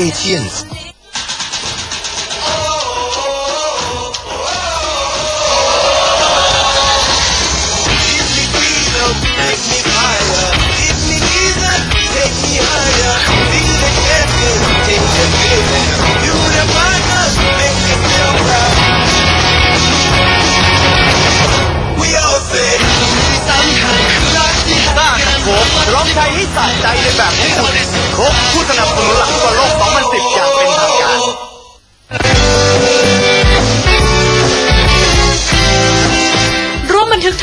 เอเชียนส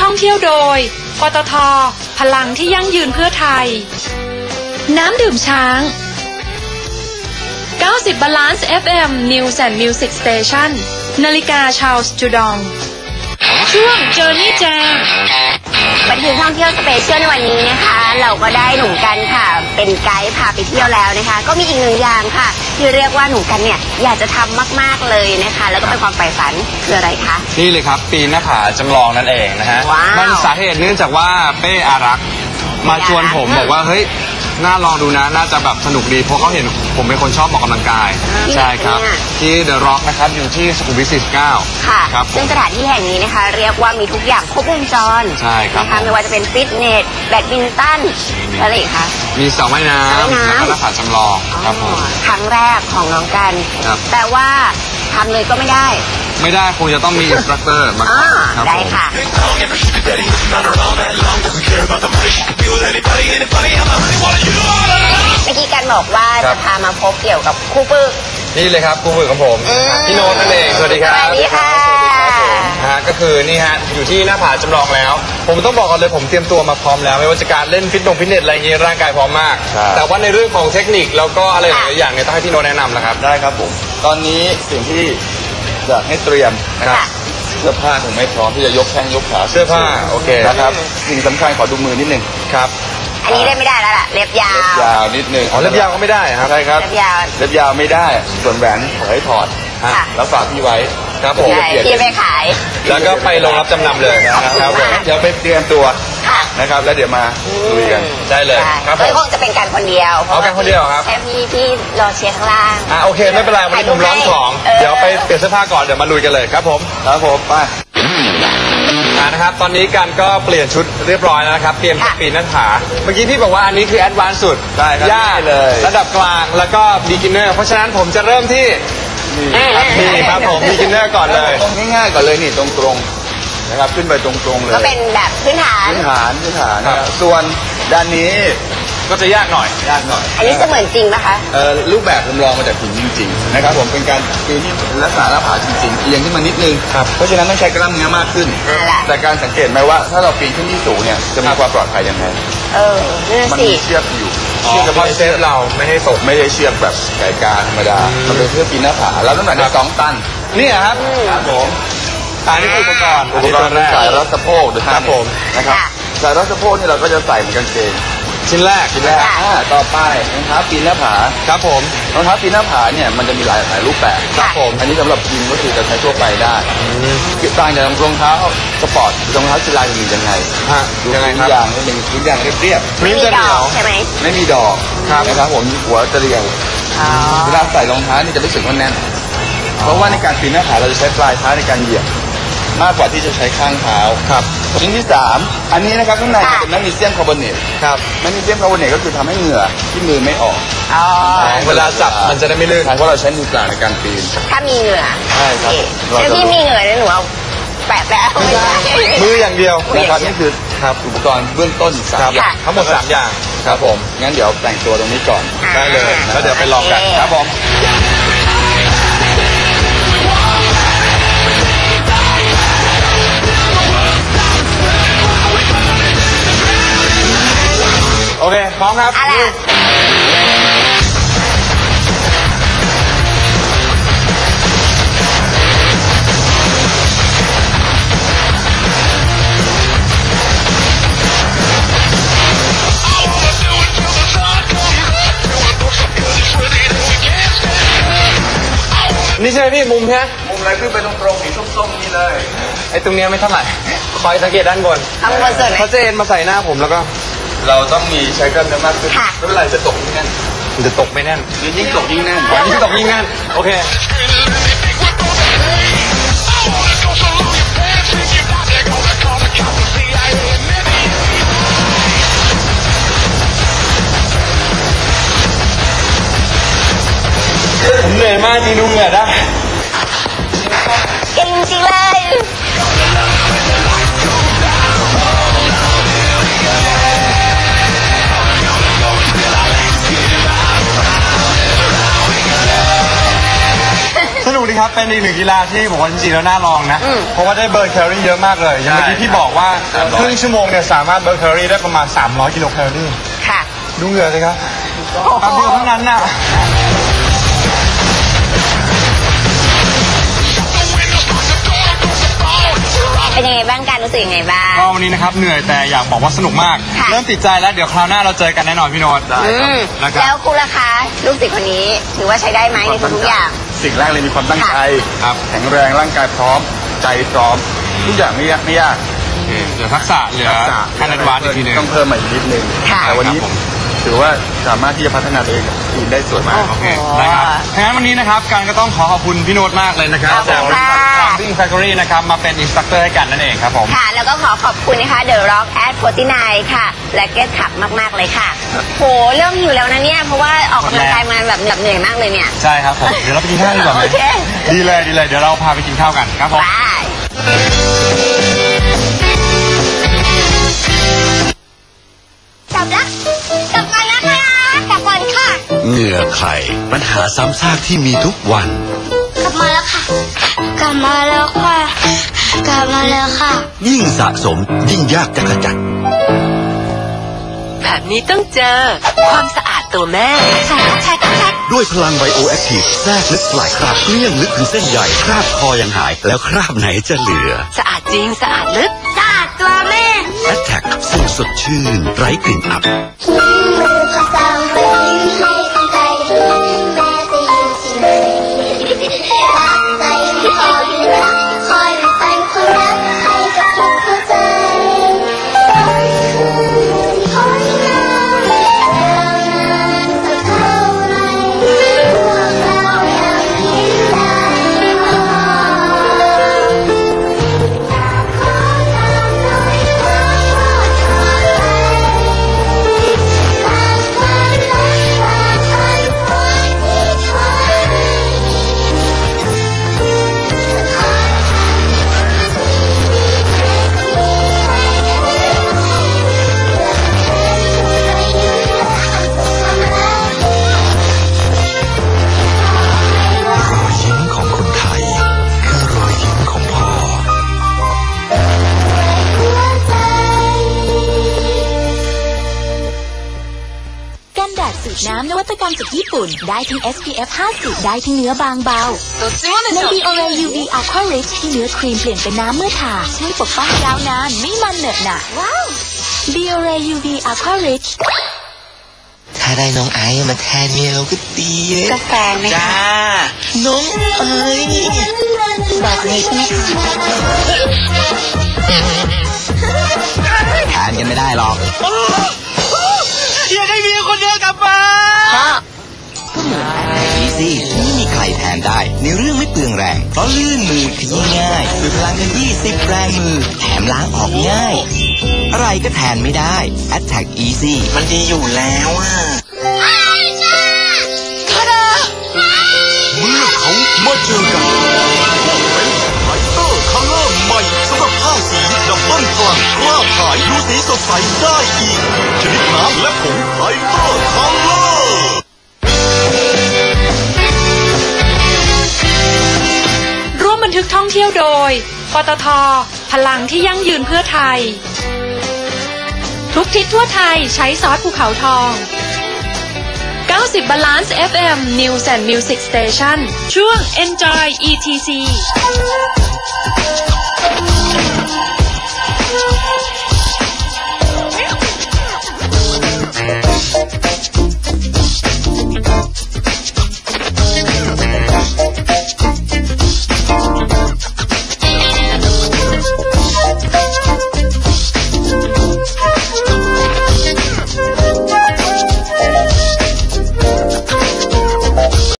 ท่องเที่ยวโดย ปตท พลังที่ยั่งยืนเพื่อไทย น้ำดื่มช้าง 90 Balance FM News and Music Station นาฬิกาชาวสจูดอง ช่วง Journey Jam บันทึกท่องเที่ยวสเปเชียลในวันนี้นะคะ เราก็ได้หนุ่มกันค่ะ เป็นไกด์พาไปเที่ยวแล้วนะคะ ก็มีอีกหนึ่งอย่างค่ะ ที่เรียกว่าหนุ่มกันเนี่ยอยากจะทำมากๆเลยนะคะ แล้วก็เป็นความใฝ่ฝันคืออะไรคะ นี่เลยครับ ปีนหน้าผาจำลองนั่นเองนะฮะว้าวมันสาเหตุเนื่องจากว่าเป้อารักษ์มาชวนผมอารักษ์บอกว่าเฮ้ย น่าลองดูนะ น่าจะแบบสนุกดีเพราะเขาเห็นผมเป็นคนชอบออกกำลังกาย ที่ไหนใช่ครับ เนี่ย ที่เดอะร็อกนะครับอยู่ที่สุขุมวิท49ค่ะ ครับผซึ่งม สถานที่แห่งนี้นะคะ เรียกว่ามีทุกอย่างครบวงจรใช่ครับนะคะไม่ว่าจะเป็นฟิตเนส แบดมินตันแล้วอะไรอีกคะ มีสระว่ายน้สระว่ายำน้ำ แล้วก็หน้าผาจำลองครับผม ครั้งแรกของน้องกัน ครับ แต่ว่าทำเลยก็ไม่ได้ ไม่ได้คงจะต้องมีอินสตรัคเตอร์มาก่อ่าอนครับได้ผมค่ะ เมื่อกี้กันบอกว่าครัจะบ พามาพบเกี่ยวกับคู่ปึก นี่เลยครับครูฝึกของผมอืม พี่โน้ตนั่นเองสวัสดีครับสวัสดีค่ะ นะฮะก็คือนี่ฮะอยู่ที่หน้าผาจำลองแล้ว ผมต้องบอกกันเลยผมเตรียมตัวมาพร้อมแล้ว ไม่ว่าจะการเล่นฟิตนงฟิตเนสอะไรอย่างงี้ร่างกายพร้อมมากใช่แต่ว่าในเรื่องของเทคนิคแล้วก็อะไรหลายๆอย่างเนี่ยต้องให้พี่โน้ตแนะนำแล้วครับ ได้ครับผม ตอนนี้สิ่งที่ อยากให้เตรียมนะครับค่ะเสื้อผ้าคงไม่พร้อมที่จะยกแข้งยกขาเสื้อผ้าโอเค นะครับสิ่งสำคัญขอดูมือนิดนึงครับอันนี้เล่นไม่ได้แล้วล่ะเล็บยาวยาวนิดนึงอ๋อเล็บยาวก็ไม่ได้ครับใช่ครับเล็บยาวเล็บยาวไม่ได้ ส่วนแหวนขอให้ถอดฮะค่ะแล้วฝากพี่ไว้ครับผมใช่พี่จะไปขาย แล้วก็ไปลงรับจำนำเลยนะครับผมเดี๋ยวไปเตรียมตัว ค่ะนะครับ แล้วเดี๋ยวมาลุยกัน ได้เลยใช่ครับผเฮ้ยมคงจะเป็นการคนเดียวเอากันคนเดียวครับ แค่พี่พี่รอเชียร์ข้างล่างอะโอเคไม่เป็นไรวันนี้ผมร้อนของเออเดี๋ยวไปเปลี่ยนเสื้อผ้าก่อนเดี๋ยวมาลุยกันเลยครับผมครับผมไปอ่านะครับตอนนี้กันก็เปลี่ยนชุดเรียบร้อยแล้วนะครับเตรียมจะค่ะปีนหน้าผาเมื่อกี้พี่บอกว่าอันนี้คือแอดวานซ์สุดได้ครับยากได้เลย ระดับกลางแล้วก็บิ๊กินเนอร์เพราะฉะนั้นผมจะเริ่มที่นี่ครับนี่ครับผมบิ๊กินเนอร์ก่อนเลยตรงง่ายๆก่อนเลยนี่ตรงๆ นะครับขึ้นไปตรงๆเลยก็เป็นแบบพื้นฐาน พื้นฐานพื้นฐานครับนะครับส่วนด้านนี้ก็จะยากหน่อยยากหน่อยอันนี้เสมือนจริงปะคะเอ่อรูปแบบจำลองมาจากหินจริงๆนะครับผมเป็นการปีนที่เป็นลักษณะหน้าผาจริงๆเอียงขึ้นมานิดนึงครับเพราะฉะนั้นต้องใช้กล้ามเนื้อมากขึ้นอ่าล่ะแต่การสังเกตไหมว่าถ้าเราปีนขึ้นที่สูงเนี่ยจะมีความปลอดภัยยังไงเออนั่นมันสิมีเชือกอยู่อ๋อเชือกจะคอไม่ยใช่เซฟเราไม่ให้ตกไม่ใช่เชือกแบบไก่กาธรรมดามันเป็นเชือกปีนหน้าผาแล้วน้ำหนักเนี่ยสองตันนี่ครับครับผม อันนี้คืออุปกรณ์อุปกรณ์แรกสายรัดสะโพกหรือครับผมนะครับค่ะสายรัดสะโพกนี่เราก็จะใส่เหมือนกางเกงชิ้นแรกทีแรกอ่าต่อไปรองเท้าปีนหน้าผาครับผมรองเท้าปีนหน้าผาเนี่ยมันจะมีหลายหลายรูปแบบครับผมอันนี้สำหรับยิมก็คือจะใช้ทั่วไปได้ต่างจากรองเท้าสปอร์ตรองเท้ากีฬาจะมียังไงฮะดูยังไงพื้นครับยางให้เป็นพื้นยางเรียบพื้นจะเหนียวใช่ไหมๆไม่มีดอกครับนะครับผมหัวจะเรียวอ๋อเวลาใส่รองเท้านี่จะรู้สึกว่าแน่นเพราะว่าในการปีนหน้าผาเราจะใช้ปลายเท้าในการเหยียบ มากกว่าที่จะใช้ข้างเท้าครับชิ้นที่สามอันนี้นะครับข้างในค่ะเป็นแมกนีเซียมคาร์บอเนตครับแมกนีเซียมคาร์บอเนตก็คือทำให้เหงื่อที่มือไม่ออกอ๋อเวลาจับมันจะได้ไม่ลื่นใช่เพราะเราใช้มือเปล่าในการปีน ถ้ามีเหงื่อใช่ครับนี่เราจะ ถ้าพี่มีเหงื่อเนี่ยหนูเอาแปะแปะเอาไม่ได้ มืออย่างเดียวนะครับนี่คือครับอุปกรณ์เบื้องต้นสามครับอย่างทั้งหมด3อย่างครับผมงั้นเดี๋ยวแต่งตัวตรงนี้ก่อนได้เลยแล้วเดี๋ยวไปลองกันครับผม อเคพร้อมครับอะไรอะนี่ใช่ไหมพี่มุมใช่ไหมมุมอะไรขึ้นไปตรงๆสีส้มๆนี่เลย ไอ้ตรงเนี้ยไม่เท่าไหร่คอยสังเกตด้านบนข้างบนสุดไหมเขาจะเอ็นมาใส่หน้าผมแล้วก็ เราต้องมีใช้กล้ามเนื้อมากขึ้นค่ะ ไม่เป็นไรจะตกที่นั่นมันจะตกไม่แน่นยิ่งตกยิ่งแน่นยิ่งตกยิ่งแน่นโอเค ผมเหนื่อยมากจริงดูเหงื่อได้เครับเป็นอีกหนึ่งกีฬาที่ผมว่าจริงๆแล้วน่าลองนะ อืม เพราะว่าได้เบิร์นแคลอรี่เยอะมากเลย อย่างเมื่อกี้ที่บอกว่าครึ่งชั่วโมงเนี่ยสามารถเบิร์นแคลอรี่ได้ประมาณ 300 กิโลแคลอรี่ค่ะ ดูเหงื่อเลยครับแป๊บเดียวเท่านั้นน่ะ เป็นยังไงบ้างการรู้สึกยังไงบ้าง ก็วันนี้นะครับเหนื่อยแต่อยากบอกว่าสนุกมาก ค่ะ เริ่มติดใจแล้วเดี๋ยวคราวหน้าเราเจอกันแน่นอนพี่โนดอืมนะครับแล้วคุณล่ะคะลูกศิษย์คนนี้ถือว่าใช้ได้ไหมในทุกๆอย่าง สิ่งแรกเลยมีความตั้งใจ ครับแข็งแรงร่างกายพร้อม ใจพร้อม ทุกอย่างไม่ยากไม่ยากโอเคเดี๋ยวทักษะเหลือขั้นอันวานซ์อีกทีหนึง ต้องเพิ่มมาอีกนิดนึงค่ะ แต่วันนี้ครับผม ถือว่าสามารถที่จะพัฒนาตัวเองกับทีมได้สวยมาก โอเคได้ครับถ้างั้นวันนี้นะครับการก็ต้องขอขอบคุณพี่โนดมากเลยนะครับขอบคุณจากบริษัทค่ะ Jumping Factory นะครับมาเป็นอินสตัคเตอร์ให้กันนั่นเองครับผมค่ะ แล้วก็ขอขอบคุณนะคะ The Rock at 49ค่ะ และเกตขับมาก ๆ เลยค่ะ โห เริ่มหิวแล้วนะเนี่ย เพราะว่าออกกำลังกายมาแบบแบบเหนื่อยมากเลยเนี่ย ใช่ครับผม เดี๋ยวเราไปกินข้าวดีกว่าไหมโอเคดีเลยดีเลยเดี๋ยวเราพาไปกินข้าวกันครับผม เหงื่อใคร ปัญหาซ้ำซากที่มีทุกวัน กลับมาแล้วค่ะ กลับมาแล้วค่ะ กลับมาแล้วค่ะ ยิ่งสะสมยิ่งยากจะขจัด แบบนี้ต้องเจอ ความสะอาดตัวแม่ใส่แท็กแท็กด้วยพลังไบโอแอคทีฟแทรกลึกปลายคราบเกลี้ยงลึกถึงเส้นใหญ่คราบคอยังหาย แล้วคราบไหนจะเหลือสะอาดจริงสะอาดลึก สะอาดตัวแม่ แอ t แทกสูตรสดชื่น ไร้กลิ่นอับ น้ำนวัตกรรมจากญี่ปุ่น ได้ทั้ง SPF 50 ได้ทั้งเนื้อบางเบาใน Biore UV Aqua Rich ที่เนื้อครีมเปลี่ยนเป็นน้ำเมื่อทาช่วยปกป้องยาวนานไม่มันเหนอะหนะว้าว Biore UV Aqua Rich ถ้าได้น้องไอซ์มาแทนเมียเราก็ดีเลยกาแฟไหมจ้าคะน้องไอซ์แบบนี้ใช่ไหมคะทานกันไม่ได้หรอก อยากให้เมียคนเดียวกลับมาอีซี่ไม่มีใครแทนได้ ในเรื่องไม่เปลืองแรง เพราะลื่นมือขยี้ง่ายด้วยพลังกัน20แรงมือ แถมล้างออกง่าย อะไรก็แทนไม่ได้ Attack Easy มันดีอยู่แล้วอะเมื่อเขามาเจอกันเป็น ปตท พลังที่ยั่งยืนเพื่อไทย ทุกทิศทั่วไทยใช้ซอสภูเขาทอง 90 Balance FM News and Music Station ช่วง Enjoy ETC